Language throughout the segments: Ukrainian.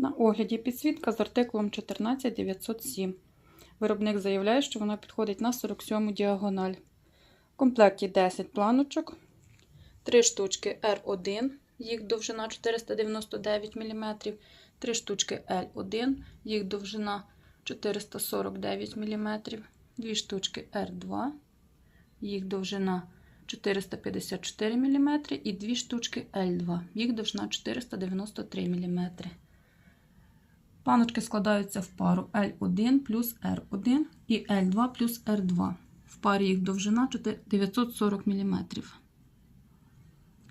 На огляді підсвітка з артикулом 14907. Виробник заявляє, що вона підходить на 47 діагональ. В комплекті 10 планочок, 3 штучки R1, їх довжина 499 мм, 3 штучки L1, їх довжина 449 мм, 2 штучки R2, їх довжина 454 мм і 2 штучки L2, їх довжина 493 мм. Планочки складаються в пару L1 плюс R1 і L2 плюс R2. В парі їх довжина 940 мм.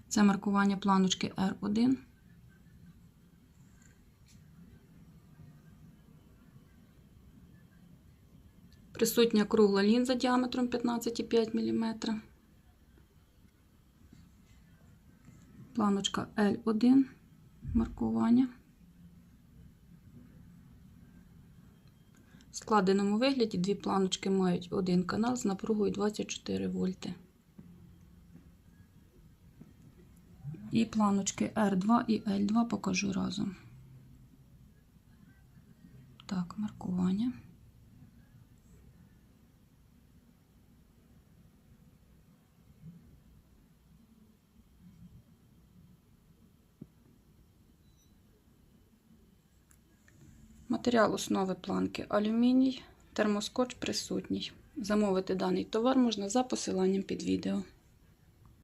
Це маркування планочки R1. Присутня кругла лінза діаметром 15,5 мм. Планочка L1 маркування. В складеному вигляді дві планочки мають один канал з напругою 24 вольти. І планочки R2 і L2 покажу разом. Так, маркування. Матеріал основи планки алюміній, термоскотч присутній. Замовити даний товар можна за посиланням під відео.